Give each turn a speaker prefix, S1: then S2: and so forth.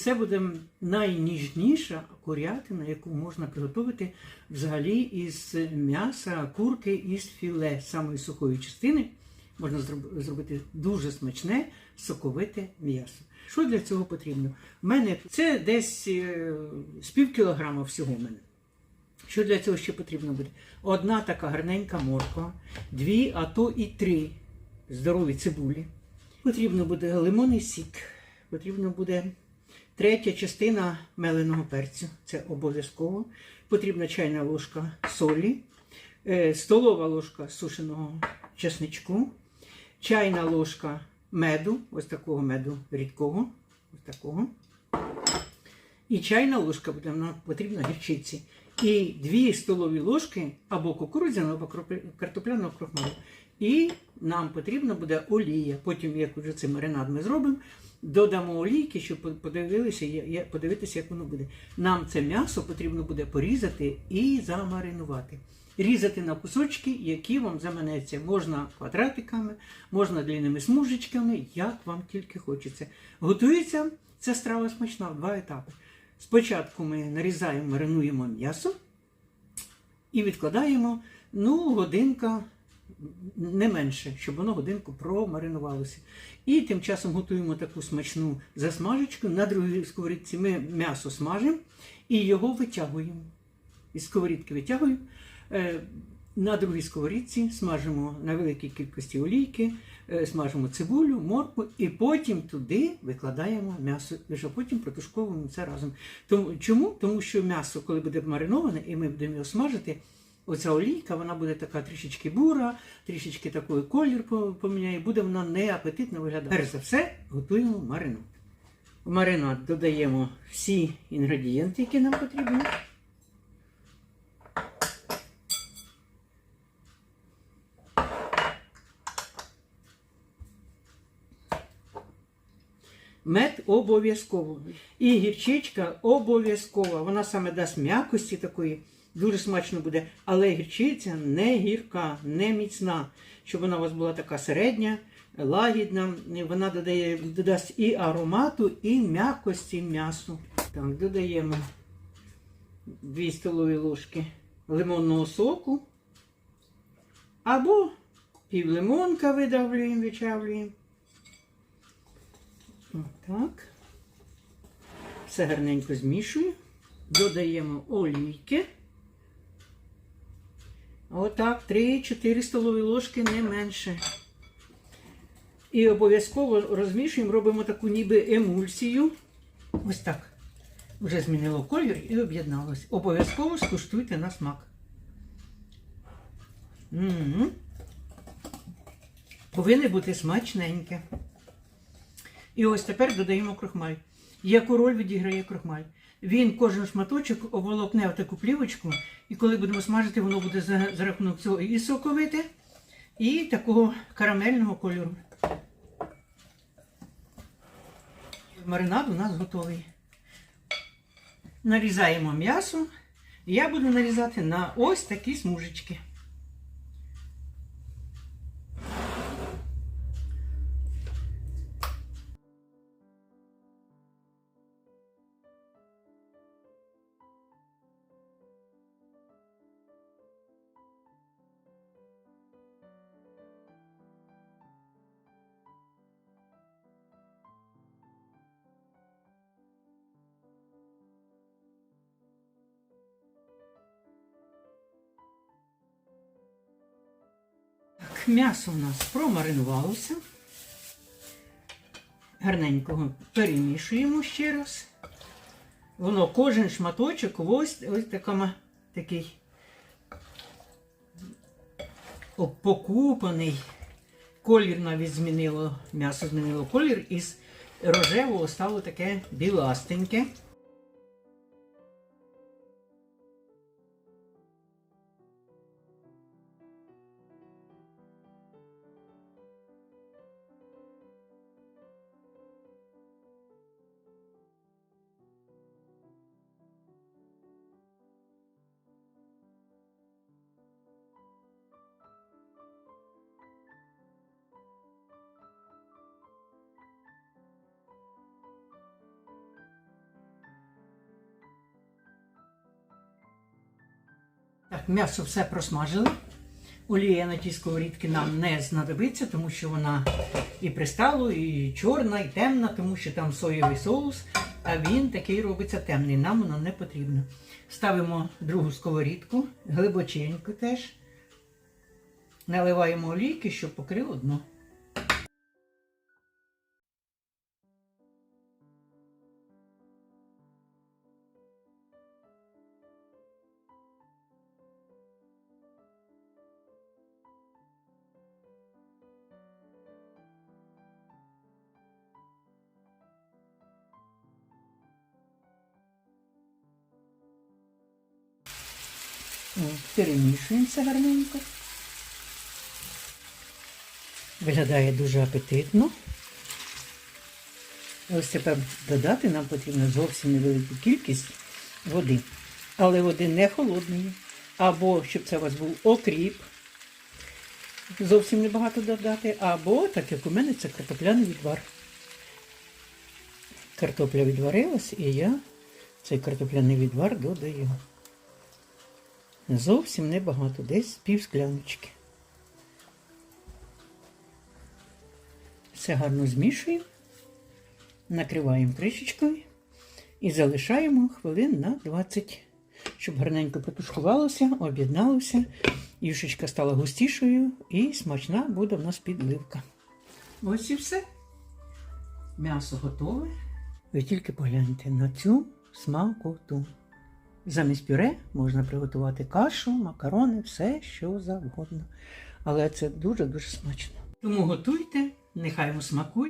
S1: це буде найніжніша курятина, яку можна приготувати взагалі із м'яса, курки із філе, самої сухої частини. Можна зробити дуже смачне, соковите м'ясо. Що для цього потрібно? У мене це десь е, з пів кілограма всього мене. Що для цього ще потрібно буде? Одна така гарненька морква, дві, а то і три здорові цибулі. Потрібно буде лимонний сік, потрібно буде третя частина меленого перцю. Це обов'язково. Потрібна чайна ложка солі, е, столова ложка сушеного чесничку, чайна ложка меду, ось такого меду рідкого, ось такого. І чайна ложка буде нам потрібна гірчиці. І дві столові ложки або кукурудзяного, або картопляного крохмалю. І нам потрібна буде олія. Потім, як вже цей маринад ми зробимо, додамо олійки, щоб подивилися, подивитися, як воно буде. Нам це м'ясо потрібно буде порізати і замаринувати. Різати на кусочки, які вам заманеться. Можна квадратиками, можна длинними смужечками, як вам тільки хочеться. Готується ця страва смачна в два етапи. Спочатку ми нарізаємо, маринуємо м'ясо і відкладаємо ну, годинка не менше, щоб воно годинку промаринувалося. І тим часом готуємо таку смачну засмажечку. На другій сковорідці ми м'ясо смажимо і його витягуємо. Із сковорідки витягуємо. Е, На другій сковорідці смажимо на великій кількості олійки, е, смажимо цибулю, моркву і потім туди викладаємо м'ясо. Вже потім протушковуємо це разом. Тому, чому? Тому що м'ясо, коли буде мариноване, і ми будемо його смажити, оця олійка, вона буде така трішечки бура, трішечки такий колір по- поміняє, буде вона неапетитно виглядати. Перш за все, готуємо маринад. В маринад додаємо всі інгредієнти, які нам потрібні. Мед обов'язково. І гірчичка обов'язкова. Вона саме дасть м'якості такої, дуже смачно буде. Але гірчиця не гірка, не міцна. Щоб вона у вас була така середня, лагідна. Вона додає, додасть і аромату, і м'якості м'ясу. Так, додаємо 2 столові ложки лимонного соку. Або півлимонка видавлюємо, вичавлюємо. Так. Все гарненько змішую. Додаємо олійки. Отак, 3-4 столові ложки не менше. І обов'язково розмішуємо, робимо таку ніби емульсію. Ось так. Вже змінило колір і об'єдналось. Обов'язково скуштуйте на смак. Повинне бути смачненьке. І ось тепер додаємо крохмаль. Яку роль відіграє крохмаль? Він кожен шматочок оволокне в таку плівочку, і коли будемо смажити, воно буде за, за рахунок цього і соковите, і такого карамельного кольору. Маринад у нас готовий. Нарізаємо м'ясо. Я буду нарізати на ось такі смужечки. М'ясо у нас промаринувалося. Гарненько перемішуємо ще раз. Воно кожен шматочок ось, ось такома, такий покупаний. Колір навіть змінило, м'ясо змінило колір із рожевого стало таке біластеньке. М'ясо все просмажили. Олія на тій сковорідці нам не знадобиться, тому що вона і пристала, і чорна, і темна, тому що там соєвий соус, а він такий робиться темний. Нам воно не потрібно. Ставимо другу сковорідку, глибоченько теж. Наливаємо олійки, щоб покрило дно. Перемішуємо все гарненько. Виглядає дуже апетитно. Ось тепер додати нам потрібно зовсім невелику кількість води. Але води не холодної. Або щоб це у вас був окріп. Зовсім небагато додати. Або, так як у мене, це картопляний відвар. Картопля відварилась, і я цей картопляний відвар додаю. Зовсім небагато, десь пів скляночки. Все гарно змішуємо, накриваємо кришечкою і залишаємо хвилин на 20, щоб гарненько потушкувалося, об'єдналося, юшечка стала густішою і смачна буде в нас підливка. Ось і все. М'ясо готове. Ви тільки погляньте на цю смакоту. Замість пюре можна приготувати кашу, макарони, все що завгодно. Але це дуже-дуже смачно. Тому готуйте, нехай вам смакує.